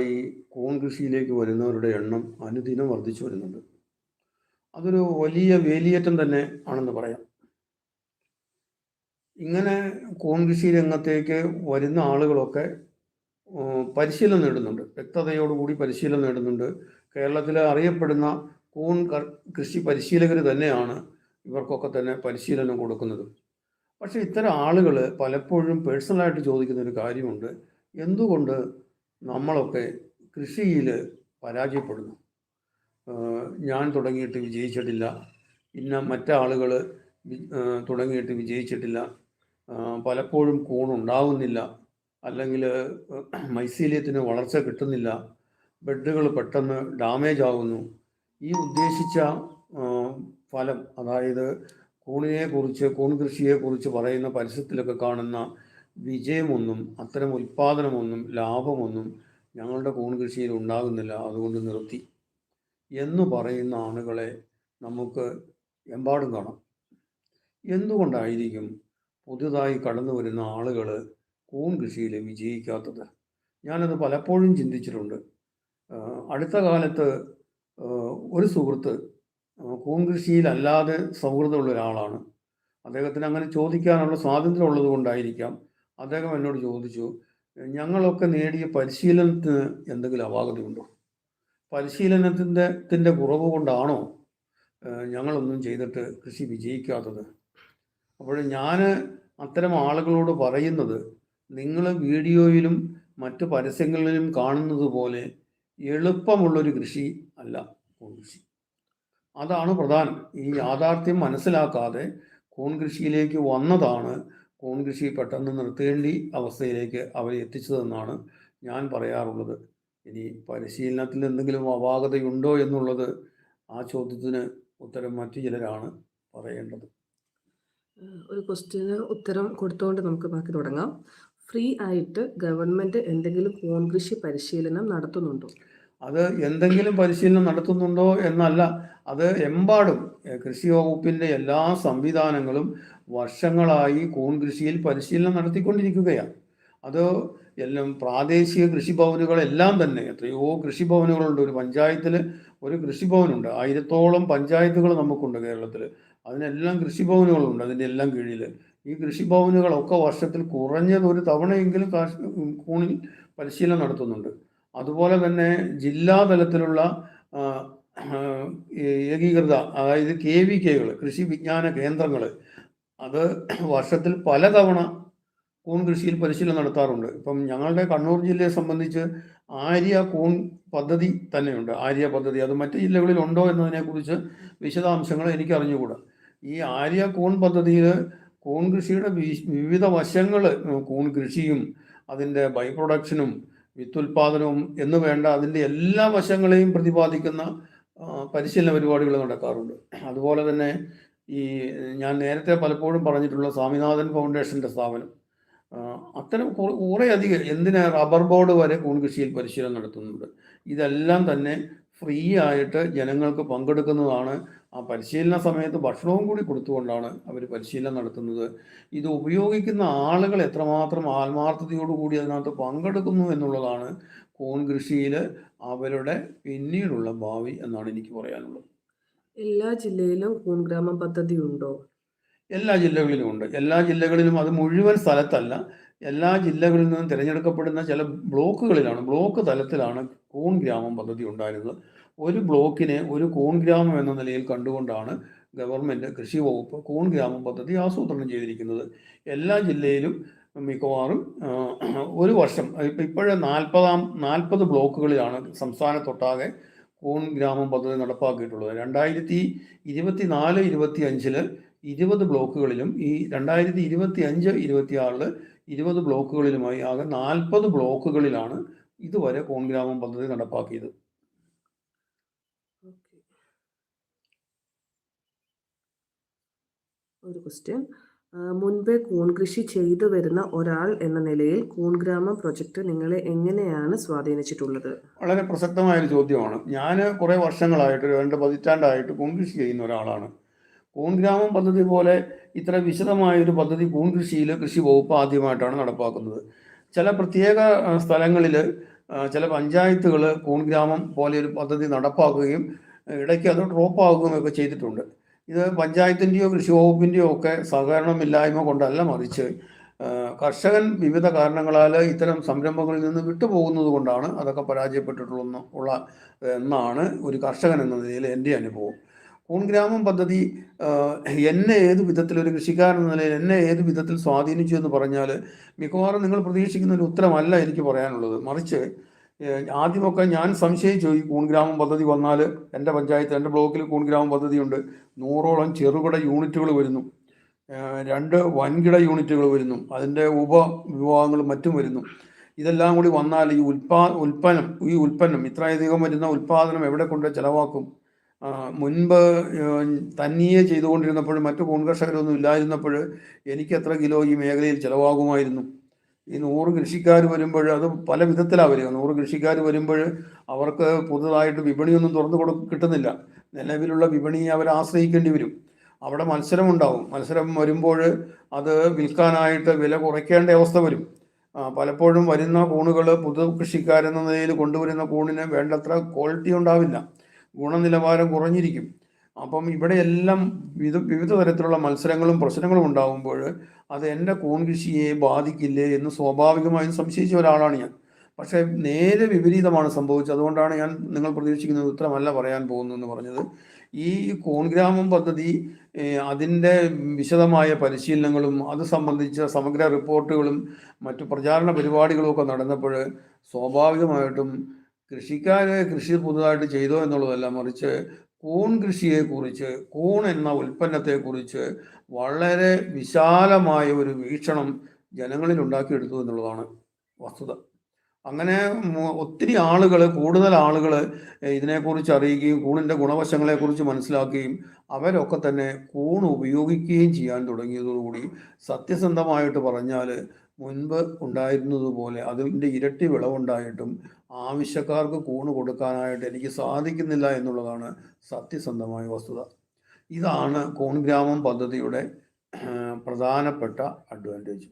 പുതുതായി കോൺ കൃഷിയിലേക്ക് വരുന്നവരുടെ എണ്ണം അനുദിനം വർദ്ധിച്ചു വരുന്നുണ്ട്. അതൊരു വലിയ വേലിയേറ്റം തന്നെ ആണെന്ന് പറയാം. ഇങ്ങനെ കോൺ കൃഷി രംഗത്തേക്ക് വരുന്ന ആളുകളൊക്കെ പരിശീലനം നേടുന്നുണ്ട്. വ്യക്തതയോടുകൂടി പരിശീലനം നേടുന്നുണ്ട്. കേരളത്തിലെ അറിയപ്പെടുന്ന കൂൺ കൃഷി പരിശീലകർ തന്നെയാണ് ഇവർക്കൊക്കെ തന്നെ പരിശീലനം കൊടുക്കുന്നത്. പക്ഷേ ഇത്തരം ആളുകൾ പലപ്പോഴും പേഴ്സണലായിട്ട് ചോദിക്കുന്ന ഒരു കാര്യമുണ്ട്. എന്തുകൊണ്ട് നമ്മളൊക്കെ കൃഷിയിൽ പരാജയപ്പെടുന്നു. ഞാൻ തുടങ്ങിയിട്ട് വിജയിച്ചിട്ടില്ല. ഇന്ന മറ്റാളുകൾ തുടങ്ങിയിട്ട് വിജയിച്ചിട്ടില്ല. പലപ്പോഴും കൂണുണ്ടാവുന്നില്ല. അല്ലെങ്കിൽ മൈസീലിയത്തിന് വളർച്ച കിട്ടുന്നില്ല. ബെഡുകൾ പെട്ടെന്ന് ഡാമേജ് ആകുന്നു ഈ ഉദ്ദേശിച്ച ഫലം അതായത് കൂണിനെ കുറിച്ച് കൂൺ കൃഷിയെക്കുറിച്ച് പറയുന്ന പരസ്യത്തിലൊക്കെ കാണുന്ന വിജയമൊന്നും അത്തരം ഉൽപാദനമൊന്നും ലാഭമൊന്നും ഞങ്ങളുടെ കൂൺ കൃഷിയിൽ ഉണ്ടാകുന്നില്ല. അതുകൊണ്ട് നിർത്തി. എന്ന് പറയുന്ന ആളുകളെ നമുക്ക് എമ്പാടും കാണാം. എന്തുകൊണ്ടായിരിക്കും പുതുതായി കടന്നു വരുന്ന ആളുകൾ കൂൺ കൃഷിയിൽ വിജയിക്കാത്തത്? ഞാനത് പലപ്പോഴും ചിന്തിച്ചിട്ടുണ്ട്. അടുത്ത കാലത്ത് ഒരു സുഹൃത്ത് കൂൺ കൃഷിയിലല്ലാതെ സൗഹൃദമുള്ള ഒരാളാണ്. അദ്ദേഹത്തിന് അങ്ങനെ ചോദിക്കാനുള്ള സ്വാതന്ത്ര്യം ഉള്ളത് കൊണ്ടായിരിക്കാം അദ്ദേഹം എന്നോട് ചോദിച്ചു ഞങ്ങളൊക്കെ നേടിയ പരിശീലനത്തിന് എന്തെങ്കിലും അപാകതയുണ്ടോ പരിശീലനത്തിന്റെ ത്തിന്റെ കുറവ് കൊണ്ടാണോ ഞങ്ങളൊന്നും ചെയ്തിട്ട് കൃഷി വിജയിക്കാത്തത്? അപ്പോൾ ഞാൻ അത്തരം ആളുകളോട് പറയുന്നത് നിങ്ങൾ വീഡിയോയിലും മറ്റ് പരസ്യങ്ങളിലും കാണുന്നത് പോലെ എളുപ്പമുള്ളൊരു കൃഷി അല്ല കൂൺ കൃഷി. അതാണ് പ്രധാനം. ഈ യാഥാർത്ഥ്യം മനസ്സിലാക്കാതെ കൂൺ കൃഷിയിലേക്ക് വന്നതാണ് കൂൺ കൃഷി പെട്ടെന്ന് നിർത്തേണ്ടി അവസ്ഥയിലേക്ക് അവരെ എത്തിച്ചതെന്നാണ് ഞാൻ പറയാറുള്ളത്. ഇനി പരിശീലനത്തിൽ എന്തെങ്കിലും അപാകതയുണ്ടോ എന്നുള്ളത് ആ ചോദ്യത്തിന് ഉത്തരം മറ്റു ചിലരാണ് പറയേണ്ടത്. ഒരു ക്വസ്റ്റ്യന് ഉത്തരം കൊടുത്തുകൊണ്ട് നമുക്ക് ബാക്കി തുടങ്ങാം. ഫ്രീ ആയിട്ട് ഗവൺമെന്റ് എന്തെങ്കിലും കൂൺ കൃഷി പരിശീലനം നടത്തുന്നുണ്ടോ? അത് എന്തെങ്കിലും പരിശീലനം നടത്തുന്നുണ്ടോ എന്നല്ല അത് എമ്പാടും കൃഷി വകുപ്പിന്റെ എല്ലാ സംവിധാനങ്ങളും വർഷങ്ങളായി കൂൺ കൃഷിയിൽ പരിശീലനം നടത്തിക്കൊണ്ടിരിക്കുകയാണ്. അത് എല്ലാം പ്രാദേശിക കൃഷിഭവനുകളെല്ലാം തന്നെ എത്രയോ കൃഷിഭവനുകളുണ്ട്. ഒരു പഞ്ചായത്തിൽ ഒരു കൃഷിഭവനുണ്ട്. ആയിരത്തോളം പഞ്ചായത്തുകൾ നമുക്കുണ്ട് കേരളത്തിൽ അതിനെല്ലാം കൃഷിഭവനുകളുണ്ട് അതിന്റെ എല്ലാം കീഴിൽ ഈ കൃഷിഭവനുകളൊക്കെ വർഷത്തിൽ കുറഞ്ഞത് ഒരു തവണയെങ്കിലും കാശ് കൂണിൽ പരിശീലനം നടത്തുന്നുണ്ട്. അതുപോലെ തന്നെ ജില്ലാ തലത്തിലുള്ള ഏകീകൃത അതായത് കെ വി കെകൾ കൃഷി വിജ്ഞാന കേന്ദ്രങ്ങൾ അത് വർഷത്തിൽ പലതവണ കൂൺ കൃഷിയിൽ പരിശീലനം നടത്താറുണ്ട്. ഇപ്പം ഞങ്ങളുടെ കണ്ണൂർ ജില്ലയെ സംബന്ധിച്ച് ആര്യ കൂൺ പദ്ധതി തന്നെയുണ്ട്. ആര്യ പദ്ധതി. അത് മറ്റ് ജില്ലകളിൽ ഉണ്ടോ എന്നതിനെക്കുറിച്ച് വിശദാംശങ്ങൾ എനിക്ക് അറിഞ്ഞുകൂടാ ഈ ആര്യ കൂൺ പദ്ധതിയിൽ കൂൺ കൃഷിയുടെ വിവിധ വശങ്ങൾ കൂൺ കൃഷിയും അതിന്റെ ബൈ പ്രൊഡക്ഷനും വിത്തുൽപാദനവും എന്ന് വേണ്ട അതിന്റെ എല്ലാ വശങ്ങളെയും പ്രതിപാദിക്കുന്ന പരിശീലന പരിപാടികൾ നടക്കാറുണ്ട്. അതുപോലെ തന്നെ ഈ ഞാൻ നേരത്തെ പലപ്പോഴും പറഞ്ഞിട്ടുള്ള സ്വാമിനാഥൻ ഫൗണ്ടേഷന്റെ സ്ഥാപനം. അത്തരം കുറെ അധികം എന്തിനാ റബ്ബർ ബോർഡ് വരെ കൂൺ കൃഷിയിൽ പരിശീലനം നടത്തുന്നുണ്ട്? ഇതെല്ലാം തന്നെ ഫ്രീ ആയിട്ട് ജനങ്ങൾക്ക് പങ്കെടുക്കുന്നതാണ്. ആ പരിശീലന സമയത്ത് ഭക്ഷണവും കൂടി കൊടുത്തുകൊണ്ടാണ് അവർ പരിശീലനം നടത്തുന്നത്. ഇത് ഉപയോഗിക്കുന്ന ആളുകൾ എത്രമാത്രം ആത്മാർത്ഥതയോടുകൂടി അതിനകത്ത് പങ്കെടുക്കുന്നു എന്നുള്ളതാണ് കൂൺ കൃഷിയിൽ അവരുടെ പിന്നീടുള്ള ഭാവി എന്നാണ് എനിക്ക് പറയാനുള്ളത്. എല്ലാ ജില്ലയിലും കൂൺ ഗ്രാമം പദ്ധതി ഉണ്ടോ? എല്ലാ ജില്ലകളിലും ഉണ്ട്. എല്ലാ ജില്ലകളിലും അത് മുഴുവൻ സ്ഥലത്തല്ല. എല്ലാ ജില്ലകളിൽ നിന്നും തിരഞ്ഞെടുക്കപ്പെടുന്ന ചില ബ്ലോക്കുകളിലാണ്. ബ്ലോക്ക് തലത്തിലാണ് കൂൺ ഗ്രാമം പദ്ധതി ഉണ്ടായിരുന്നത്. ഒരു ബ്ലോക്കിനെ ഒരു കൂൺ ഗ്രാമം എന്ന നിലയിൽ കണ്ടുകൊണ്ടാണ് ഗവൺമെന്റ് കൃഷി വകുപ്പ് കൂൺ ഗ്രാമം പദ്ധതി ആസൂത്രണം ചെയ്തിരിക്കുന്നത്. എല്ലാ ജില്ലയിലും മിക്കവാറും ഒരു വർഷം ഇപ്പം ഇപ്പോഴേ നാൽപ്പതാം നാൽപ്പത് ബ്ലോക്കുകളിലാണ് സംസ്ഥാനത്തൊട്ടാകെ കൂൺ ഗ്രാമം പദ്ധതി നടപ്പാക്കിയിട്ടുള്ളത്. രണ്ടായിരത്തി ഇരുപത്തി നാല് ഇരുപത്തി അഞ്ചിൽ ഇരുപത് ബ്ലോക്കുകളിലും ഈ രണ്ടായിരത്തി ഇരുപത്തി അഞ്ച് ഇരുപത്തി ആറിൽ ഇരുപത് ബ്ലോക്കുകളിലുമായി ആകെ നാൽപ്പത് ബ്ലോക്കുകളിലാണ് ഇതുവരെ കോൺ ഗ്രാമം പദ്ധതി നടപ്പാക്കിയത്. ഒരു ക്വസ്റ്റ്യൻ മുൻപേ കൂൺ കൃഷി ചെയ്തു വരുന്ന ഒരാൾ എന്ന നിലയിൽ കൂൺ ഗ്രാമം പ്രൊജക്ട് നിങ്ങളെ എങ്ങനെയാണ് സ്വാധീനിച്ചിട്ടുള്ളത്? വളരെ പ്രസക്തമായ ഒരു ചോദ്യമാണ്. ഞാൻ കുറേ വർഷങ്ങളായിട്ട് രണ്ട് പതിറ്റാണ്ടായിട്ട് കൂൺ കൃഷി ചെയ്യുന്ന ഒരാളാണ്. കൂൺ ഗ്രാമം പദ്ധതി പോലെ ഇത്ര വിശദമായ ഒരു പദ്ധതി കൂൺ കൃഷിയിൽ കൃഷി വകുപ്പ് ആദ്യമായിട്ടാണ് നടപ്പാക്കുന്നത്. ചില പ്രത്യേക സ്ഥലങ്ങളിൽ ചില പഞ്ചായത്തുകൾ കൂൺ ഗ്രാമം പോലെ ഒരു പദ്ധതി നടപ്പാക്കുകയും ഇടയ്ക്ക് അത് ഡ്രോപ്പ് ആകുകയും ഒക്കെ ചെയ്തിട്ടുണ്ട്. ഇത് പഞ്ചായത്തിന്റെയോ കൃഷി വകുപ്പിന്റെയോ ഒക്കെ സഹകരണമില്ലായ്മ കൊണ്ടല്ല മറിച്ച് കർഷകൻ വിവിധ കാരണങ്ങളാൽ ഇത്തരം സംരംഭങ്ങളിൽ നിന്ന് വിട്ടുപോകുന്നത് കൊണ്ടാണ് അതൊക്കെ പരാജയപ്പെട്ടിട്ടുള്ള ഉള്ള എന്നാണ് ഒരു കർഷകൻ എന്ന നിലയിൽ എന്റെ അനുഭവം. കൂൺ ഗ്രാമം പദ്ധതി എന്നെ ഏത് വിധത്തിൽ ഒരു കൃഷിക്കാരൻ എന്ന നിലയിൽ എന്നെ ഏത് വിധത്തിൽ സ്വാധീനിച്ചു എന്ന് പറഞ്ഞാൽ മിക്കവാറും നിങ്ങൾ പ്രതീക്ഷിക്കുന്ന ഒരു ഉത്തരമല്ല എനിക്ക് പറയാനുള്ളത്. മറിച്ച് ആദ്യമൊക്കെ ഞാൻ സംശയിച്ചു ഈ കൂൺഗ്രാമം പദ്ധതി വന്നാൽ എന്റെ പഞ്ചായത്ത് എന്റെ ബ്ലോക്കിൽ കൂൺഗ്രാമം പദ്ധതിയുണ്ട്. നൂറോളം ചെറുകിട യൂണിറ്റുകൾ വരുന്നു. രണ്ട് വൻകിട യൂണിറ്റുകൾ വരുന്നു. അതിന്റെ ഉപവിഭാഗങ്ങളും മറ്റും വരുന്നു. ഇതെല്ലാം കൂടി വന്നാൽ ഈ ഉൽപാ ഉൽപ്പന്നം ഈ ഉൽപ്പന്നം ഇത്രയധികം വരുന്ന ഉൽപ്പാദനം എവിടെ കൊണ്ട് ചെലവാക്കും? മുൻപ് തന്നിയെ ചെയ്തുകൊണ്ടിരുന്നപ്പോൾ മറ്റു കൂൺ കർഷകരൊന്നും ഇല്ലായിരുന്നപ്പോൾ എനിക്ക് എത്ര കിലോ ഈ മേഖലയിൽ ചിലവാകുമായിരുന്നു. ഈ നൂറ് കൃഷിക്കാർ വരുമ്പോൾ അത് പല വിധത്തിലാണ് വരിക നൂറ് കൃഷിക്കാർ വരുമ്പോൾ അവർക്ക് പുതുതായിട്ട് വിപണിയൊന്നും തുറന്നു കൊടു കിട്ടുന്നില്ല. നിലവിലുള്ള വിപണിയെ അവർ ആശ്രയിക്കേണ്ടി വരും. അവിടെ മത്സരം ഉണ്ടാവും മത്സരം വരുമ്പോൾ അത് വിൽക്കാനായിട്ട് വില കുറയ്ക്കേണ്ട അവസ്ഥ വരും. പലപ്പോഴും വരുന്ന കൂണുകൾ പുതു കൃഷിക്കാരെന്ന നിലയിൽ കൊണ്ടുവരുന്ന കൂണിന് വേണ്ടത്ര ക്വാളിറ്റി ഉണ്ടാവില്ല. ഗുണനിലവാരം കുറഞ്ഞിരിക്കും. അപ്പം ഇവിടെയെല്ലാം വിവിധ വിവിധ തരത്തിലുള്ള മത്സരങ്ങളും പ്രശ്നങ്ങളും ഉണ്ടാകുമ്പോൾ അത് എന്റെ കോൺകൃഷിയെ ബാധിക്കില്ലേ എന്ന് സ്വാഭാവികമായും സംശയിച്ച ഒരാളാണ് ഞാൻ. പക്ഷേ നേരെ വിപരീതമാണ് സംഭവിച്ചത്. അതുകൊണ്ടാണ് ഞാൻ നിങ്ങൾ പ്രതീക്ഷിക്കുന്നത് ഉത്തരമല്ല പറയാൻ പോകുന്നു എന്ന് പറഞ്ഞത്. ഈ കോൺഗ്രാമം പദ്ധതി അതിന്റെ വിശദമായ പരിശീലനങ്ങളും അത് സംബന്ധിച്ച സമഗ്ര റിപ്പോർട്ടുകളും മറ്റു പ്രചാരണ പരിപാടികളും ഒക്കെ നടന്നപ്പോൾ സ്വാഭാവികമായിട്ടും കൃഷിക്കാരെ കൃഷി പുതുതായിട്ട് ചെയ്തോ എന്നുള്ളതല്ല മറിച്ച് കൂൺ കൃഷിയെക്കുറിച്ച് കൂൺ എന്ന ഉൽപ്പന്നത്തെക്കുറിച്ച് വളരെ വിശാലമായ ഒരു വീക്ഷണം ജനങ്ങളിൽ ഉണ്ടാക്കിയെടുത്തു എന്നുള്ളതാണ് വസ്തുത. അങ്ങനെ ഒത്തിരി ആളുകൾ കൂടുതൽ ആളുകൾ ഇതിനെക്കുറിച്ച് അറിയുകയും കൂണിന്റെ ഗുണവശങ്ങളെക്കുറിച്ച് മനസ്സിലാക്കുകയും അവരൊക്കെ തന്നെ കൂൺ ഉപയോഗിക്കുകയും ചെയ്യാൻ തുടങ്ങിയതോടുകൂടി സത്യസന്ധമായിട്ട് പറഞ്ഞാൽ മുൻപ് ഉണ്ടായിരുന്നതുപോലെ അതിന്റെ ഇരട്ടി വിളവുണ്ടായിട്ടും ആവശ്യക്കാർക്ക് കൂണ് കൊടുക്കാനായിട്ട് എനിക്ക് സാധിക്കുന്നില്ല എന്നുള്ളതാണ് സത്യസന്ധമായ വസ്തുത. ഇതാണ് കൂൺ ഗ്രാമം പദ്ധതിയുടെ പ്രധാനപ്പെട്ട അഡ്വാന്റേജ്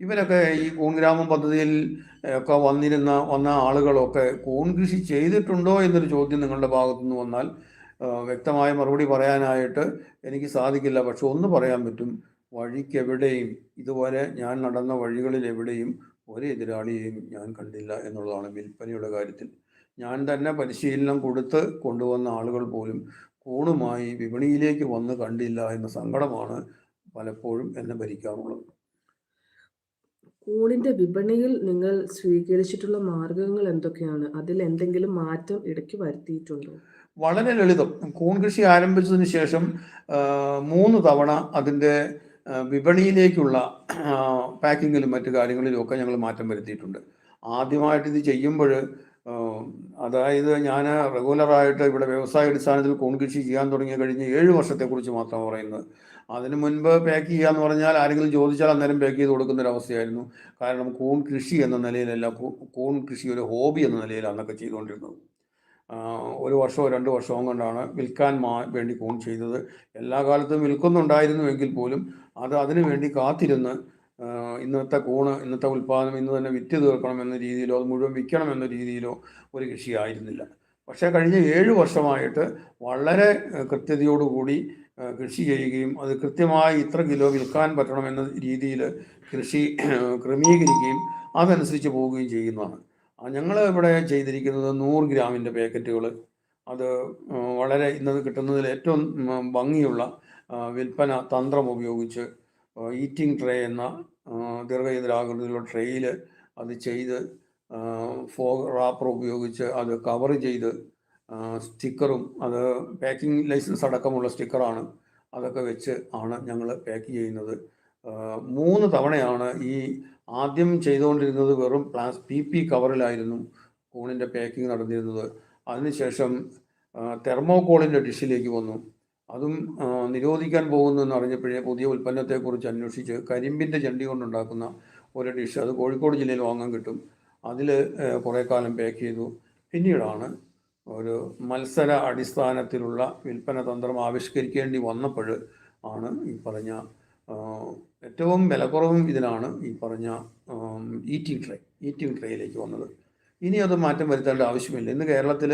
ഇവരൊക്കെ ഈ കൂൺ ഗ്രാമം പദ്ധതിയിൽ ഒക്കെ വന്നിരുന്ന വന്ന ആളുകളൊക്കെ കൂൺ കൃഷി ചെയ്തിട്ടുണ്ടോ എന്നൊരു ചോദ്യം നിങ്ങളുടെ ഭാഗത്തുനിന്ന് വന്നാൽ വ്യക്തമായ മറുപടി പറയാനായിട്ട് എനിക്ക് സാധിക്കില്ല. പക്ഷെ ഒന്ന് പറയാൻ പറ്റും. വഴിക്കെവിടെയും ഇതുവരെ ഞാൻ നടന്ന വഴികളിൽ എവിടെയും ഒരു എതിരാളിയെയും ഞാൻ കണ്ടില്ല എന്നുള്ളതാണ് വിൽപ്പനയുടെ കാര്യത്തിൽ. ഞാൻ തന്നെ പരിശീലനം കൊടുത്ത് കൊണ്ടുവന്ന ആളുകൾ പോലും കൂണുമായി വിപണിയിലേക്ക് വന്ന് കണ്ടില്ല എന്ന സങ്കടമാണ് പലപ്പോഴും എന്നെ ഭരിക്കാറുള്ളത്. കൂണിന്റെ വിപണിയിൽ നിങ്ങൾ സ്വീകരിച്ചിട്ടുള്ള മാർഗങ്ങൾ എന്തൊക്കെയാണ്? അതിൽ എന്തെങ്കിലും മാറ്റം ഇടയ്ക്ക് വരുത്തിയിട്ടുണ്ടോ? വളരെ ലളിതം. കൂൺ കൃഷി ആരംഭിച്ചതിന് ശേഷം മൂന്ന് തവണ അതിന്റെ വിപണിയിലേക്കുള്ള പാക്കിങ്ങിലും മറ്റു കാര്യങ്ങളിലും ഒക്കെ ഞങ്ങൾ മാറ്റം വരുത്തിയിട്ടുണ്ട്. ആദ്യമായിട്ട് ഇത് ചെയ്യുമ്പോൾ അതായത് ഞാൻ റെഗുലറായിട്ട് ഇവിടെ വ്യവസായ അടിസ്ഥാനത്തിൽ കോൺ കൃഷി ചെയ്യാൻ തുടങ്ങി കഴിഞ്ഞ ഏഴ് വർഷത്തെക്കുറിച്ച് മാത്രമാണ് പറയുന്നത്. അതിന് മുൻപ് പാക്ക് ചെയ്യുക എന്ന് പറഞ്ഞാൽ ആരെങ്കിലും ചോദിച്ചാൽ അന്നേരം പാക്ക് ചെയ്ത് കൊടുക്കുന്ന ഒരു അവസ്ഥയായിരുന്നു കാരണം കൂൺ കൃഷി എന്ന നിലയിലല്ല കോൺ കൃഷി ഒരു ഹോബി എന്ന നിലയിലാണ് അന്നൊക്കെ ചെയ്തുകൊണ്ടിരുന്നത്. ഒരു വർഷമോ രണ്ട് വർഷമോ കൊണ്ടാണ് വിൽക്കാൻ മാ വേണ്ടി കൂൺ ചെയ്തത്. എല്ലാ കാലത്തും വിൽക്കുന്നുണ്ടായിരുന്നുവെങ്കിൽ പോലും അത് അതിനു വേണ്ടി കാത്തിരുന്ന് ഇന്നത്തെ കൂണ് ഇന്നത്തെ ഉൽപ്പാദനം ഇന്ന് തന്നെ വിറ്റ് തീർക്കണം എന്ന രീതിയിലോ അത് മുഴുവൻ വിൽക്കണം എന്ന രീതിയിലോ ഒരു കൃഷിയായിരുന്നില്ല. പക്ഷേ കഴിഞ്ഞ ഏഴ് വർഷമായിട്ട് വളരെ കൃത്യതയോടുകൂടി കൃഷി ചെയ്യുകയും അത് കൃത്യമായി ഇത്ര കിലോ വിൽക്കാൻ പറ്റണമെന്ന രീതിയിൽ കൃഷി ക്രമീകരിക്കുകയും അതനുസരിച്ച് പോവുകയും ചെയ്യുന്നതാണ്. ഞങ്ങൾ ഇവിടെ ചെയ്തിരിക്കുന്നത് നൂറ് ഗ്രാമിന്റെ പാക്കറ്റുകൾ അത് വളരെ ഇന്നത് കിട്ടുന്നതിൽ ഏറ്റവും ഭംഗിയുള്ള വിൽപ്പന തന്ത്രം ഉപയോഗിച്ച് ഈറ്റിംഗ് ട്രേ എന്ന ദീർഘചതുരാകൃതിയിലുള്ള ട്രേയിൽ അത് ചെയ്ത് ഫോ റാപ്പർ ഉപയോഗിച്ച് അത് കവർ ചെയ്ത് സ്റ്റിക്കറും അത് പാക്കിംഗ് ലൈസൻസ് അടക്കമുള്ള സ്റ്റിക്കറാണ് അതൊക്കെ വെച്ച് ആണ് ഞങ്ങൾ പാക്ക് ചെയ്യുന്നത്. മൂന്ന് തവണയാണ് ഈ ആദ്യം ചെയ്തുകൊണ്ടിരുന്നത് വെറും പ്ലാസ് പി പി കവറിലായിരുന്നു കൂണിന്റെ പാക്കിംഗ് നടന്നിരുന്നത്. അതിനുശേഷം തെർമോകോളിന്റെ ഡിഷിലേക്ക് വന്നു. അതും നിരോധിക്കാൻ പോകുന്നു എന്ന് അറിഞ്ഞപ്പോഴേ പുതിയ ഉൽപ്പന്നത്തെക്കുറിച്ച് അന്വേഷിച്ച് കരിമ്പിന്റെ ചണ്ടി കൊണ്ടുണ്ടാക്കുന്ന ഒരു ഡിഷ് അത് കോഴിക്കോട് ജില്ലയിൽ വാങ്ങാൻ കിട്ടും. അതിൽ കുറേ കാലം പാക്ക് ചെയ്തു. പിന്നീടാണ് ഒരു മത്സര അടിസ്ഥാനത്തിലുള്ള വിൽപ്പന തന്ത്രം ആവിഷ്കരിക്കേണ്ടി വന്നപ്പോൾ ആണ് ഈ പറഞ്ഞ ഏറ്റവും വിലക്കുറവും ഇതിനാണ് ഈ പറഞ്ഞ ഈറ്റിംഗ് ട്രേ ഈറ്റിംഗ് ട്രേയിലേക്ക് വന്നത്. ഇനി അത് മാറ്റം വരുത്തേണ്ട ആവശ്യമില്ല. ഇന്ന് കേരളത്തിൽ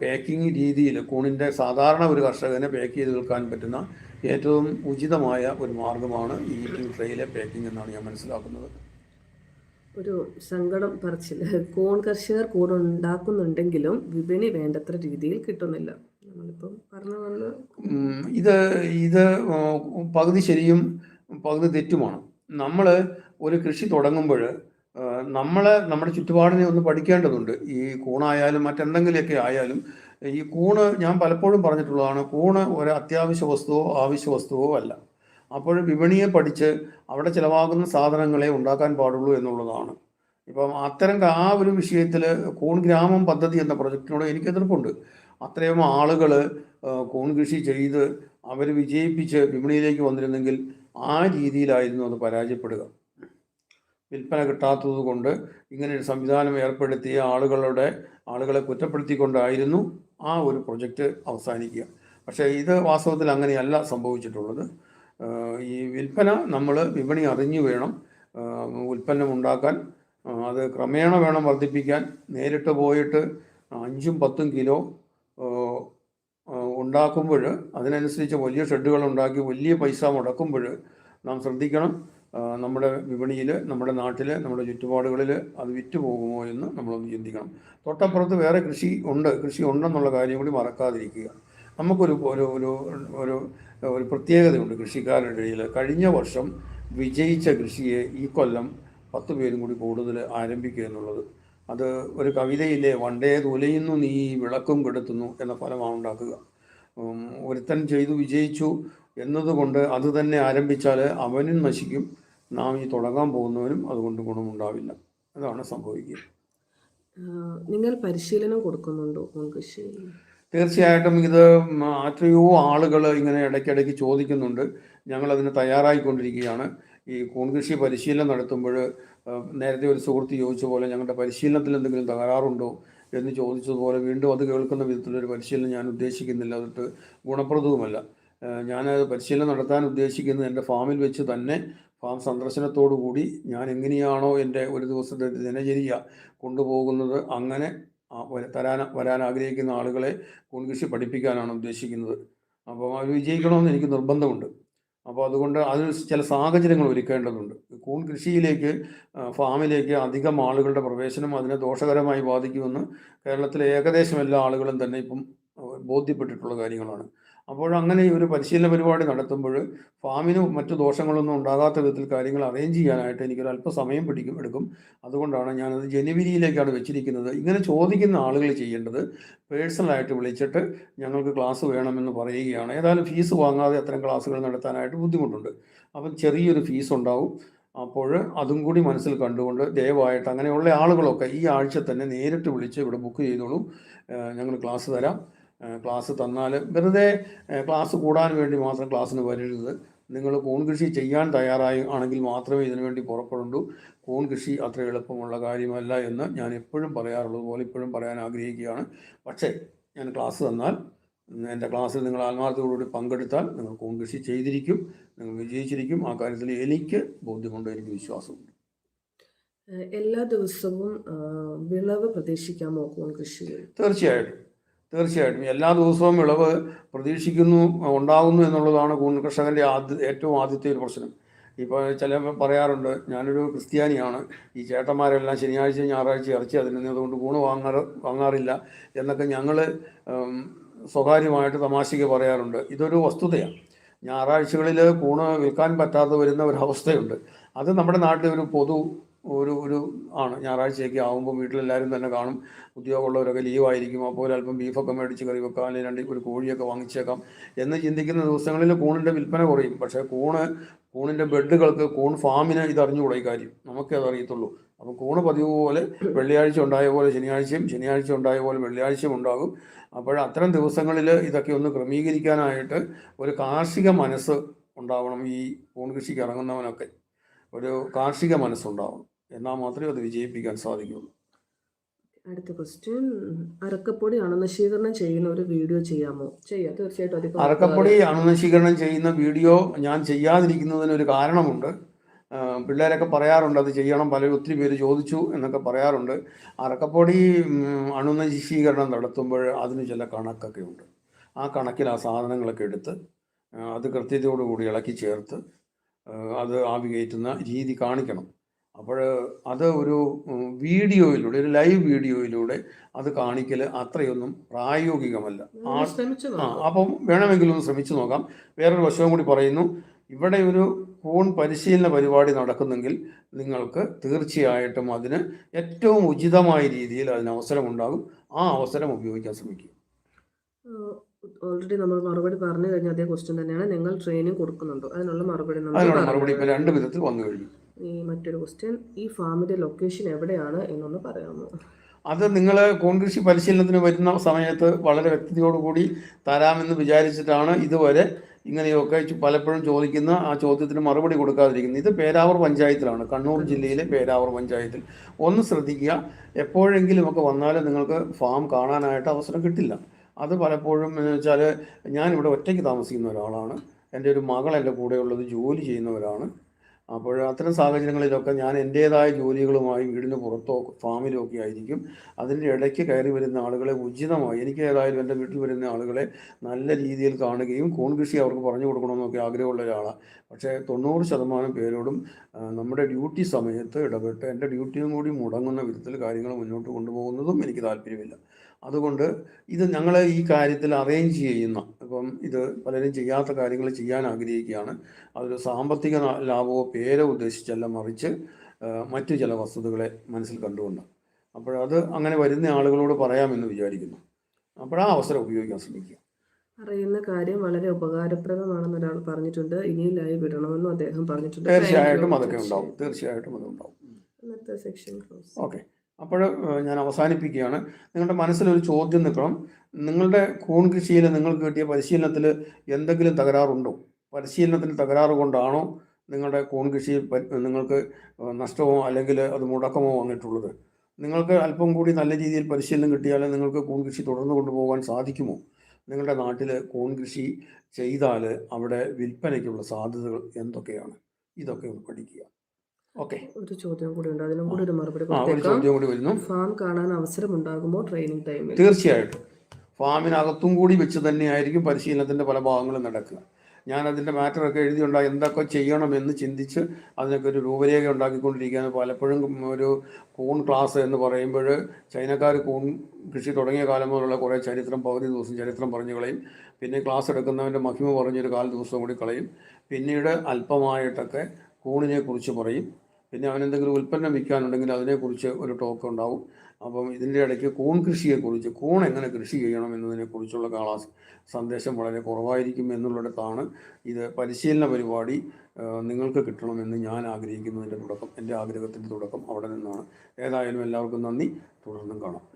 പാക്കിംഗ് രീതിയിൽ കൂണിന്റെ സാധാരണ ഒരു കർഷകനെ പാക്ക് ചെയ്ത് വിൽക്കാൻ പറ്റുന്ന ഏറ്റവും ഉചിതമായ ഒരു മാർഗമാണ് ഈ ഈറ്റിംഗ് ട്രേയിലെ പാക്കിംഗ് എന്നാണ് ഞാൻ മനസ്സിലാക്കുന്നത്. ഒരു സങ്കടം പറച്ചില്ല. കോൺ കർഷകർ കൂടുണ്ടാക്കുന്നുണ്ടെങ്കിലും വിപണി വേണ്ടത്ര രീതിയിൽ കിട്ടുന്നില്ല. ഇത് ഇത് പകുതി ശരിയും പകുതി തെറ്റുമാണ്. നമ്മൾ ഒരു കൃഷി തുടങ്ങുമ്പോൾ നമ്മൾ നമ്മുടെ ചുറ്റുപാടിനെ ഒന്ന് പഠിക്കേണ്ടതുണ്ട്. ഈ കൂണായാലും മറ്റെന്തെങ്കിലുമൊക്കെ ആയാലും ഈ കൂണ് ഞാൻ പലപ്പോഴും പറഞ്ഞിട്ടുള്ളതാണ് കൂണ് ഒരു അത്യാവശ്യ വസ്തുവോ ആവശ്യ വസ്തുവോ അല്ല. അപ്പോൾ വിപണിയെ പഠിച്ച് അവിടെ ചിലവാകുന്ന സാധനങ്ങളെ ഉണ്ടാക്കാൻ പാടുള്ളൂ എന്നുള്ളതാണ്. ഇപ്പം അത്തരം ആ ഒരു വിഷയത്തിൽ കൂൺ ഗ്രാമം പദ്ധതി എന്ന പ്രൊജക്റ്റിനോട് എനിക്ക് എതിർപ്പുണ്ട്. അത്രയും ആളുകൾ കൂൺ കൃഷി ചെയ്ത് അവർ വിജയിപ്പിച്ച് വിപണിയിലേക്ക് വന്നിരുന്നെങ്കിൽ ആ രീതിയിലായിരുന്നു അത് പരാജയപ്പെടുക. വിൽപ്പന കിട്ടാത്തത് കൊണ്ട് ഒരു സംവിധാനം ഏർപ്പെടുത്തിയ ആളുകളുടെ ആളുകളെ കുറ്റപ്പെടുത്തിക്കൊണ്ടായിരുന്നു ആ ഒരു പ്രൊജക്റ്റ് അവസാനിക്കുക. പക്ഷേ ഇത് വാസ്തവത്തിൽ അങ്ങനെയല്ല സംഭവിച്ചിട്ടുള്ളത്. ഈ വിൽപ്പന നമ്മൾ വിപണി അറിഞ്ഞു വേണം ഉൽപ്പന്നം ഉണ്ടാക്കാൻ. അത് ക്രമേണ വേണം വർദ്ധിപ്പിക്കാൻ. നേരിട്ട് പോയിട്ട് അഞ്ചും പത്തും കിലോ ഉണ്ടാക്കുമ്പോൾ അതിനനുസരിച്ച് വലിയ ഷെഡുകൾ ഉണ്ടാക്കി വലിയ പൈസ മുടക്കുമ്പോൾ നാം ശ്രദ്ധിക്കണം. നമ്മുടെ വിപണിയിൽ നമ്മുടെ നാട്ടിൽ നമ്മുടെ ചുറ്റുപാടുകളിൽ അത് വിറ്റ് പോകുമോ എന്ന് നമ്മളൊന്ന് ചിന്തിക്കണം. തൊട്ടപ്പുറത്ത് വേറെ കൃഷി ഉണ്ട്. കൃഷി ഉണ്ടെന്നുള്ള കാര്യം കൂടി മറക്കാതിരിക്കുക. നമുക്കൊരു ഒരു ഒരു ഒരു ഒരു പ്രത്യേകതയുണ്ട് കൃഷിക്കാരുടെ ഇടയിൽ കഴിഞ്ഞ വർഷം വിജയിച്ച കൃഷിയെ ഈ കൊല്ലം പത്ത് പേരും കൂടി കൂടുതൽ ആരംഭിക്കുക എന്നുള്ളത് അത് ഒരു കവിതയിലെ വണ്ടേ തുലയുന്നു നീ വിളക്കും കെടുത്തുന്നു എന്ന ഫലമാണ് ഉണ്ടാക്കുക. ഒരുത്തൻ ചെയ്തു വിജയിച്ചു എന്നതുകൊണ്ട് അത് തന്നെ ആരംഭിച്ചാൽ അവനും നശിക്കും. നാം ഈ തുടങ്ങാൻ പോകുന്നവനും അതുകൊണ്ട് ഗുണമുണ്ടാവില്ല. അതാണ് സംഭവിക്കുക. നിങ്ങൾ പരിശീലനം കൊടുക്കുന്നുണ്ടോ തീർച്ചയായിട്ടും ഇത് എത്രയോ ആളുകൾ ഇങ്ങനെ ഇടയ്ക്കിടയ്ക്ക് ചോദിക്കുന്നുണ്ട്. ഞങ്ങളതിന് തയ്യാറായിക്കൊണ്ടിരിക്കുകയാണ്. ഈ കൂൺകൃഷി പരിശീലനം നടത്തുമ്പോൾ നേരത്തെ ഒരു സുഹൃത്ത് ചോദിച്ച പോലെ ഞങ്ങളുടെ പരിശീലനത്തിൽ എന്തെങ്കിലും തകരാറുണ്ടോ എന്ന് ചോദിച്ചതുപോലെ വീണ്ടും അത് കേൾക്കുന്ന വിധത്തിലൊരു പരിശീലനം ഞാൻ ഉദ്ദേശിക്കുന്നില്ല. അതിട്ട് ഗുണപ്രദവുമല്ല. ഞാൻ പരിശീലനം നടത്താൻ ഉദ്ദേശിക്കുന്നത് എന്റെ ഫാമിൽ വെച്ച് തന്നെ ഫാം സന്ദർശനത്തോടു കൂടി ഞാൻ എങ്ങനെയാണോ എന്റെ ഒരു ദിവസത്തെ ദിനചര്യ കൊണ്ടുപോകുന്നത് അങ്ങനെ തരാൻ വരാൻ ആഗ്രഹിക്കുന്ന ആളുകളെ കൂൺകൃഷി പഠിപ്പിക്കാനാണ് ഉദ്ദേശിക്കുന്നത്. അപ്പോൾ അത് വിജയിക്കണമെന്ന് എനിക്ക് നിർബന്ധമുണ്ട്. അപ്പോൾ അതുകൊണ്ട് അതിൽ ചില സാഹചര്യങ്ങൾ ഒരുക്കേണ്ടതുണ്ട്. കൂൺ കൃഷിയിലേക്ക് ഫാമിലേക്ക് അധികം ആളുകളുടെ പ്രവേശനം അതിനെ ദോഷകരമായി ബാധിക്കുമെന്ന് കേരളത്തിലെ ഏകദേശം എല്ലാ ആളുകളും തന്നെ ഇപ്പം ബോധ്യപ്പെട്ടിട്ടുള്ള കാര്യങ്ങളാണ്. അപ്പോൾ അങ്ങനെ ഒരു പരിശീലന പരിപാടി നടത്തുമ്പോൾ ഫാമിന് മറ്റു ദോഷങ്ങളൊന്നും ഉണ്ടാകാത്ത വിധത്തിൽ കാര്യങ്ങൾ അറേഞ്ച് ചെയ്യാനായിട്ട് എനിക്കൊരു അല്പ സമയം പിടിക്കും എടുക്കും. അതുകൊണ്ടാണ് ഞാനത് ജനുവരിയിലേക്കാണ് വെച്ചിരിക്കുന്നത്. ഇങ്ങനെ ചോദിക്കുന്ന ആളുകൾ ചെയ്യേണ്ടത് പേഴ്സണലായിട്ട് വിളിച്ചിട്ട് ഞങ്ങൾക്ക് ക്ലാസ് വേണമെന്ന് പറയുകയാണ്. ഏതായാലും ഫീസ് വാങ്ങാതെ അത്തരം ക്ലാസ്സുകൾ നടത്താനായിട്ട് ബുദ്ധിമുട്ടുണ്ട്. അപ്പം ചെറിയൊരു ഫീസ് ഉണ്ടാവും. അപ്പോൾ അതും കൂടി മനസ്സിൽ കണ്ടുകൊണ്ട് ദയവായിട്ട് അങ്ങനെയുള്ള ആളുകളൊക്കെ ഈ ആഴ്ച തന്നെ നേരിട്ട് വിളിച്ച് ഇവിടെ ബുക്ക് ചെയ്തോളൂ. ഞങ്ങൾ ക്ലാസ് തരാം. ക്ലാസ് തന്നാൽ വെറുതെ ക്ലാസ് കൂടാൻ വേണ്ടി മാത്രം ക്ലാസ്സിന് വരരുത്. നിങ്ങൾ കൂൺ കൃഷി ചെയ്യാൻ തയ്യാറായി ആണെങ്കിൽ മാത്രമേ ഇതിനു വേണ്ടി പുറപ്പെടുള്ളൂ. കൂൺ കൃഷി അത്ര എളുപ്പമുള്ള കാര്യമല്ല എന്ന് ഞാൻ എപ്പോഴും പറയാറുള്ളത് പോലെ ഇപ്പോഴും പറയാൻ ആഗ്രഹിക്കുകയാണ്. പക്ഷേ ഞാൻ ക്ലാസ് തന്നാൽ എന്റെ ക്ലാസ്സിൽ നിങ്ങൾ ആത്മാർത്ഥത്തോടുകൂടി പങ്കെടുത്താൽ നിങ്ങൾ കൂൺ കൃഷി ചെയ്തിരിക്കും. നിങ്ങൾ വിജയിച്ചിരിക്കും. ആ കാര്യത്തിൽ എനിക്ക് ബോധ്യമുണ്ട്. എനിക്ക് വിശ്വാസമുണ്ട്. എല്ലാ ദിവസവും വിളവ് പ്രതീക്ഷിക്കാമോ കോൺ കൃഷി തീർച്ചയായിട്ടും. തീർച്ചയായിട്ടും. എല്ലാ ദിവസവും വിളവ് പ്രതീക്ഷിക്കുന്നു ഉണ്ടാകുന്നു എന്നുള്ളതാണ് കൂൺ കർഷകന്റെ ആദ്യ ഏറ്റവും ആദ്യത്തെ ഒരു പ്രശ്നം. ഇപ്പോൾ ചില പറയാറുണ്ട് ഞാനൊരു ക്രിസ്ത്യാനിയാണ്. ഈ ചേട്ടന്മാരെല്ലാം ശനിയാഴ്ച ഞായറാഴ്ച ഇറച്ചി അതിന് അതുകൊണ്ട് കൂണ് വാങ്ങാറ് വാങ്ങാറില്ല എന്നൊക്കെ ഞങ്ങൾ സ്വകാര്യമായിട്ട് തമാശയ്ക്ക് പറയാറുണ്ട്. ഇതൊരു വസ്തുതയാണ്. ഞായറാഴ്ചകളിൽ കൂണ് വിൽക്കാൻ പറ്റാതെ വരുന്ന ഒരവസ്ഥയുണ്ട് അത് നമ്മുടെ നാട്ടിൽ ഒരു പൊതു ഒരു ഒരു ആണ്. ഞായറാഴ്ചയൊക്കെ ആകുമ്പോൾ വീട്ടിലെല്ലാവരും തന്നെ കാണും. ഉദ്യോഗമുള്ളവരൊക്കെ ലീവായിരിക്കും അപ്പോൾ അല്പം ബീഫൊക്കെ മേടിച്ച് കറി വെക്കാം. അല്ലെങ്കിൽ രണ്ട് ഒരു കോഴിയൊക്കെ വാങ്ങിച്ചേക്കാം എന്ന് ചിന്തിക്കുന്ന ദിവസങ്ങളിൽ കൂണിന്റെ വിൽപ്പന കുറയും. പക്ഷേ കൂണ് കൂണിന്റെ ബെഡുകൾക്ക് കൂൺ ഫാമിന് ഇതറിഞ്ഞുകൂടെ കാര്യം. നമുക്കേ അതറിയത്തുള്ളൂ. അപ്പോൾ കൂണ് പതിവ് പോലെ വെള്ളിയാഴ്ച ഉണ്ടായ പോലെ ശനിയാഴ്ചയും ശനിയാഴ്ച ഉണ്ടായ പോലെ വെള്ളിയാഴ്ചയും ഉണ്ടാകും. അപ്പോൾ അത്തരം ദിവസങ്ങളിൽ ഇതൊക്കെ ഒന്ന് ക്രമീകരിക്കാനായിട്ട് ഒരു കാർഷിക മനസ്സ് ഉണ്ടാവണം ഈ കൂൺ കൃഷിക്ക് ഇറങ്ങുന്നവനൊക്കെ. ഒരു കാർഷിക മനസ്സുണ്ടാവണം. എന്നാൽ മാത്രമേ അത് വിജയിപ്പിക്കാൻ സാധിക്കുള്ളൂ. അടുത്ത ക്വസ്റ്റ്യൻ അരക്കപ്പൊടി അണുനശീകരണം ചെയ്യുന്ന ഒരു വീഡിയോ ചെയ്യാമോ? ചെയ്യാം തീർച്ചയായിട്ടും അരക്കപ്പൊടി അണുനശീകരണം ചെയ്യുന്ന വീഡിയോ ഞാൻ ചെയ്യാതിരിക്കുന്നതിന് ഒരു കാരണമുണ്ട്. പിള്ളേരൊക്കെ പറയാറുണ്ട് അത് ചെയ്യണം പല ഒത്തിരി പേര് ചോദിച്ചു എന്നൊക്കെ പറയാറുണ്ട്. അരക്കപ്പൊടി അണുനശീകരണം നടത്തുമ്പോൾ അതിന് ചില കണക്കൊക്കെ ഉണ്ട്. ആ കണക്കിൽ ആ സാധനങ്ങളൊക്കെ എടുത്ത് അത് കൃത്യതയോടുകൂടി ഇളക്കി ചേർത്ത് അത് ആവി കയറ്റുന്ന രീതി കാണിക്കണം. അപ്പോൾ അത് ഒരു വീഡിയോയിലൂടെ ഒരു ലൈവ് വീഡിയോയിലൂടെ അത് കാണിക്കൽ അത്രയൊന്നും പ്രായോഗികമല്ല. അപ്പം വേണമെങ്കിലും ഒന്ന് ശ്രമിച്ചു നോക്കാം. വേറൊരു വശവും കൂടി പറയുന്നു. ഇവിടെ ഒരു ഫോൺ പരിശീലന പരിപാടി നടക്കുന്നെങ്കിൽ നിങ്ങൾക്ക് തീർച്ചയായിട്ടും അതിന് ഏറ്റവും ഉചിതമായ രീതിയിൽ അതിന് അവസരമുണ്ടാകും. ആ അവസരം ഉപയോഗിക്കാൻ ശ്രമിക്കുക. ഓൾറെഡി നമ്മൾ മറുപടി പറഞ്ഞു കഴിഞ്ഞ അതേ ക്വസ്റ്റ്യൻ തന്നെയാണ്. നിങ്ങൾ ട്രെയിനിങ് കൊടുക്കുന്നുണ്ടോ? അതിനുള്ള മറുപടി നമ്മൾ അതിനുള്ള മറുപടി ഇപ്പം രണ്ട് വിധത്തിൽ വന്നു കഴിഞ്ഞു. ഈ മറ്റൊരു ക്വസ്റ്റ്യൻ ഈ ഫാമിന്റെ ലൊക്കേഷൻ എവിടെയാണ് എന്നൊന്ന് പറയാമോ? അത് നിങ്ങൾ കോൺകൃഷി പരിശീലനത്തിന് വരുന്ന സമയത്ത് വളരെ വ്യക്തതയോടുകൂടി തരാമെന്ന് വിചാരിച്ചിട്ടാണ് ഇതുവരെ ഇങ്ങനെയൊക്കെ പലപ്പോഴും ചോദിക്കുന്ന ആ ചോദ്യത്തിന് മറുപടി കൊടുക്കാതിരിക്കുന്നത്. ഇത് പേരാവൂർ പഞ്ചായത്തിലാണ് കണ്ണൂർ ജില്ലയിലെ പേരാവൂർ പഞ്ചായത്തിൽ. ഒന്ന് ശ്രദ്ധിക്കുക എപ്പോഴെങ്കിലും ഒക്കെ വന്നാലും നിങ്ങൾക്ക് ഫാം കാണാനായിട്ട് അവസരം കിട്ടില്ല. അത് പലപ്പോഴും എന്ന് വെച്ചാൽ ഞാനിവിടെ ഒറ്റയ്ക്ക് താമസിക്കുന്ന ഒരാളാണ്. എന്റെ ഒരു മകൾ എന്റെ കൂടെയുള്ളത് ജോലി ചെയ്യുന്നവരാണ് അപ്പോൾ അത്തരം സാഹചര്യങ്ങളിലൊക്കെ ഞാൻ എന്റേതായ ജോലികളുമായി വീടിന് പുറത്തോ ഫാമിലോ ഒക്കെ ആയിരിക്കും. അതിന്റെ ഇടയ്ക്ക് കയറി വരുന്ന ആളുകളെ ഉചിതമായി എനിക്ക് ഏതായാലും എന്റെ വീട്ടിൽ വരുന്ന ആളുകളെ നല്ല രീതിയിൽ കാണുകയും കൂൺ കൃഷി അവർക്ക് പറഞ്ഞു കൊടുക്കണമെന്നൊക്കെ ആഗ്രഹമുള്ള ഒരാളാണ്. പക്ഷേ തൊണ്ണൂറ് ശതമാനം പേരോടും നമ്മുടെ ഡ്യൂട്ടി സമയത്ത് ഇടപെട്ട് എന്റെ ഡ്യൂട്ടിയും കൂടി മുടങ്ങുന്ന വിധത്തിൽ കാര്യങ്ങൾ മുന്നോട്ട് കൊണ്ടുപോകുന്നതും എനിക്ക് താല്പര്യമില്ല. അതുകൊണ്ട് ഇത് ഞങ്ങൾ ഈ കാര്യത്തിൽ അറേഞ്ച് ചെയ്യുന്ന ഇപ്പം ഇത് പലരും ചെയ്യാത്ത കാര്യങ്ങൾ ചെയ്യാൻ ആഗ്രഹിക്കുകയാണ്. അതൊരു സാമ്പത്തിക ലാഭമോ പേരോ ഉദ്ദേശിച്ചല്ല മറിച്ച് മറ്റു ചില വസ്തുതകളെ മനസ്സിൽ കണ്ടുകൊണ്ട്. അപ്പോഴത് അങ്ങനെ വരുന്ന ആളുകളോട് പറയാമെന്ന് വിചാരിക്കുന്നു. അപ്പോഴാ അവസരം ഉപയോഗിക്കാൻ ശ്രമിക്കുക. അറിയുന്ന കാര്യം വളരെ ഉപകാരപ്രദമാണെന്ന് ഒരാൾ പറഞ്ഞിട്ടുണ്ട്. ഇനി ലൈവ് ഇടണമെന്നും അദ്ദേഹം പറഞ്ഞിട്ടുണ്ട്. തീർച്ചയായിട്ടും അതൊക്കെ ഉണ്ടാവും. തീർച്ചയായിട്ടും അതുണ്ടാവും ഓക്കെ അപ്പോൾ ഞാൻ അവസാനിപ്പിക്കുകയാണ്. നിങ്ങളുടെ മനസ്സിലൊരു ചോദ്യം നിൽക്കണം. നിങ്ങളുടെ കൂൺ കൃഷിയിൽ നിങ്ങൾക്ക് കിട്ടിയ പരിശീലനത്തിൽ എന്തെങ്കിലും തകരാറുണ്ടോ? പരിശീലനത്തിൽ തകരാറ് കൊണ്ടാണോ നിങ്ങളുടെ കൂൺ കൃഷിയിൽ നിങ്ങൾക്ക് നഷ്ടമോ അല്ലെങ്കിൽ അത് മുടക്കമോ വന്നിട്ടുള്ളത്? നിങ്ങൾക്ക് അല്പം കൂടി നല്ല രീതിയിൽ പരിശീലനം കിട്ടിയാൽ നിങ്ങൾക്ക് കൂൺ കൃഷി തുടർന്ന് കൊണ്ടുപോകാൻ സാധിക്കുമോ? നിങ്ങളുടെ നാട്ടിൽ കൂൺ കൃഷി ചെയ്താൽ അവിടെ വിൽപ്പനയ്ക്കുള്ള സാധ്യതകൾ എന്തൊക്കെയാണ്? ഇതൊക്കെ ഒന്ന് പഠിക്കുക. ഒരു ചോദ്യം കൂടി ഉണ്ട്. അതിനും കൂടി ഒരു മറുപടി ചോദ്യം കൂടി വരുന്നു. ഫാം കാണാൻ അവസരം ഉണ്ടാകുമോ ട്രെയിനിങ് ടൈമിൽ തീർച്ചയായിട്ടും. ഫാമിനകത്തും കൂടി വെച്ച് തന്നെയായിരിക്കും പരിശീലനത്തിന്റെ പല ഭാഗങ്ങളും നടക്കുക. ഞാൻ അതിന്റെ മാറ്ററൊക്കെ എഴുതിയുണ്ടാ എന്തൊക്കെ ചെയ്യണമെന്ന് ചിന്തിച്ച് അതിനൊക്കെ ഒരു രൂപരേഖ ഉണ്ടാക്കിക്കൊണ്ടിരിക്കുകയാണ്. പലപ്പോഴും ഒരു കൂൺ ക്ലാസ് എന്ന് പറയുമ്പോൾ ചൈനക്കാർ കൂൺ കൃഷി തുടങ്ങിയ കാലം മുതലുള്ള കുറേ ചരിത്രം പകുതി ദിവസം ചരിത്രം പറഞ്ഞു കളയും. പിന്നെ ക്ലാസ് എടുക്കുന്നവന്റെ മഹിമ പറഞ്ഞൊരു കാൽ ദിവസം കൂടി കളയും. പിന്നീട് അല്പമായിട്ടൊക്കെ കൂണിനെ കുറിച്ച് പറയും. പിന്നെ അവൻ എന്തെങ്കിലും ഉൽപ്പന്നം വിൽക്കാനുണ്ടെങ്കിൽ അതിനെക്കുറിച്ച് ഒരു ടോക്ക് ഉണ്ടാവും. അപ്പം ഇതിന്റെ ഇടയ്ക്ക് കൂൺ കൃഷിയെക്കുറിച്ച് കൂൺ എങ്ങനെ കൃഷി ചെയ്യണം എന്നതിനെക്കുറിച്ചുള്ള കാളാ സന്ദേശം വളരെ കുറവായിരിക്കും എന്നുള്ളിടത്താണ് ഇത് പരിശീലന പരിപാടി നിങ്ങൾക്ക് കിട്ടണമെന്ന് ഞാൻ ആഗ്രഹിക്കുന്നതിന്റെ തുടക്കം എന്റെ ആഗ്രഹത്തിന്റെ തുടക്കം അവിടെ നിന്നാണ്. ഏതായാലും എല്ലാവർക്കും നന്ദി. തുടർന്നും കാണാം.